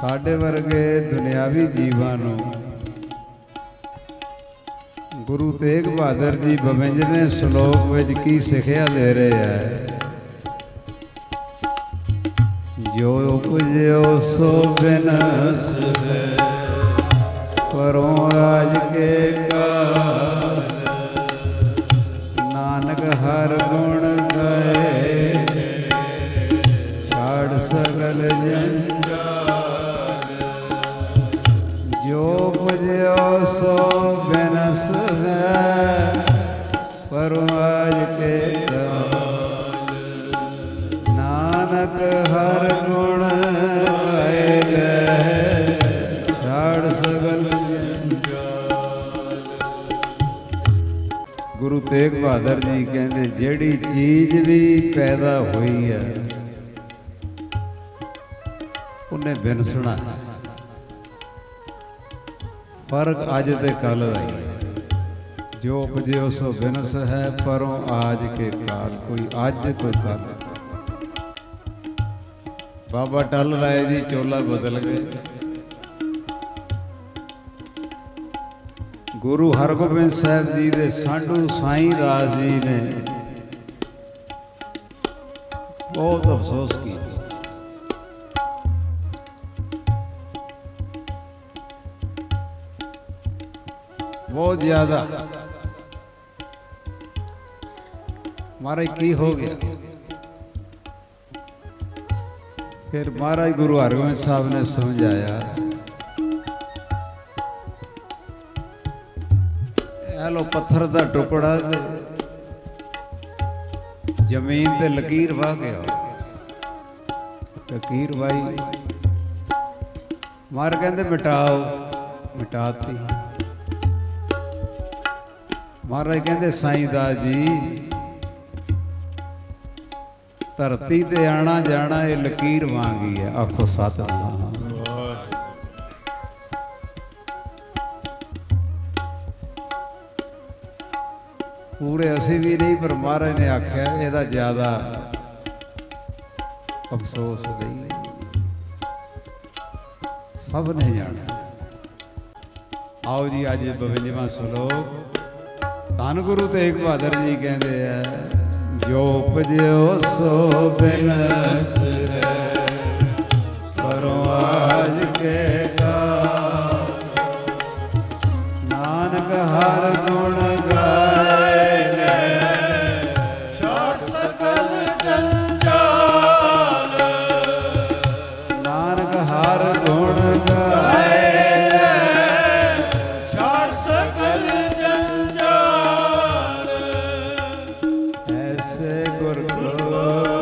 ਸਾਡੇ ਵਰਗੇ ਦੁਨਿਆਵੀ ਜੀਵਾਂ ਨੂੰ ਗੁਰੂ ਤੇਗ ਬਹਾਦਰ ਜੀ 52ਵੇਂ ਸ਼ਲੋਕ ਵਿੱਚ ਕੀ ਸਿੱਖਿਆ ਦੇ ਰਹੇ ਹੈ ਜੋ ਉਪਜਿਓ ਸੋ ਬਿਨਸ ਹੈ, ਪਰੋਂ ਰਾਜ ਕੇ ਕਾਜ ਨਾਨਕ ਹਰ ਗੁਣ ਗਏ ਛਾੜ ਸਗਲ ਜੰਜਾਲ ਪਰਵਾਜ ਕੇ ਕਾਜ ਨਾਨਕ ਹਰ ਗੁਣ ਗਏ ਛਾੜ ਸਗਲ ਗੁਰੂ ਤੇਗ ਬਹਾਦਰ ਜੀ ਕਹਿੰਦੇ, ਜਿਹੜੀ ਚੀਜ਼ ਵੀ ਪੈਦਾ ਹੋਈ ਹੈ, ਉਹਨੇ ਬਿਨਸਣਾ ਹੈ ਫ਼ਰਕ ਅੱਜ ਤੇ ਕੱਲ ਦਾ ਹੀ ਹੈ। ਜੋ ਉਪਜਿਓ ਸੋ ਬਿਨਸ ਹੈ ਪਰੋਂ ਆਜ ਕੇ ਕਾਲ, ਕੋਈ ਅੱਜ ਕੋਈ ਕੱਲ ਬਾਬਾ ਟੱਲ ਰਾਏ ਜੀ ਚੋਲਾ ਬਦਲ ਗਏ। ਗੁਰੂ ਹਰਗੋਬਿੰਦ ਸਾਹਿਬ ਜੀ ਦੇ ਸਾਡੂ ਸਾਈਂ ਦਾਸ ਜੀ ਨੇ ਬਹੁਤ ਅਫਸੋਸ ਕੀਤਾ। ਬਹੁਤ ਜ਼ਿਆਦਾ ਮਹਾਰਾਜ, ਕੀ ਹੋ ਗਿਆ? ਫਿਰ ਮਹਾਰਾਜ ਗੁਰੂ ਹਰਗੋਬਿੰਦ ਸਾਹਿਬ ਨੇ ਸਮਝਾਇਆ। ਇਹ ਲੋ ਪੱਥਰ ਦਾ ਟੁਕੜਾ ਜ਼ਮੀਨ ਤੇ ਲਕੀਰ ਵਾਹ ਗਿਆ ਲਕੀਰ ਵਾਈ ਮਾਰ ਕਹਿੰਦੇ ਮਿਟਾਓ, ਮਿਟਾਤੀ। ਮਹਾਰਾਜ ਕਹਿੰਦੇ ਸਾਈਂ ਦਾਸ ਜੀ ਧਰਤੀ ਤੇ ਆਣਾ ਜਾਣਾ ਇਹ ਲਕੀਰ ਵਾਂਗੀ ਹੈ ਆਖੋ ਸਤਨਾਮ। ਪੂਰੇ ਅਸੀਂ ਵੀ ਨਹੀਂ, ਪਰ ਮਹਾਰਾਜ ਨੇ ਆਖਿਆ, ਇਹਦਾ ਜ਼ਿਆਦਾ ਅਫਸੋਸ ਨਹੀਂ। ਸਭ ਨੇ ਜਾਣਾ। ਆਓ ਜੀ, ਅੱਜ 52ਵਾਂ ਸ਼ਲੋਕ। ਧੰਨ ਗੁਰੂ ਤੇਗ ਬਹਾਦਰ ਜੀ ਕਹਿੰਦੇ ਆ ਜੋ ਉਪਜਿਓ ਸੋ ਬਿਨਸ ਗੁਰ ਕੋ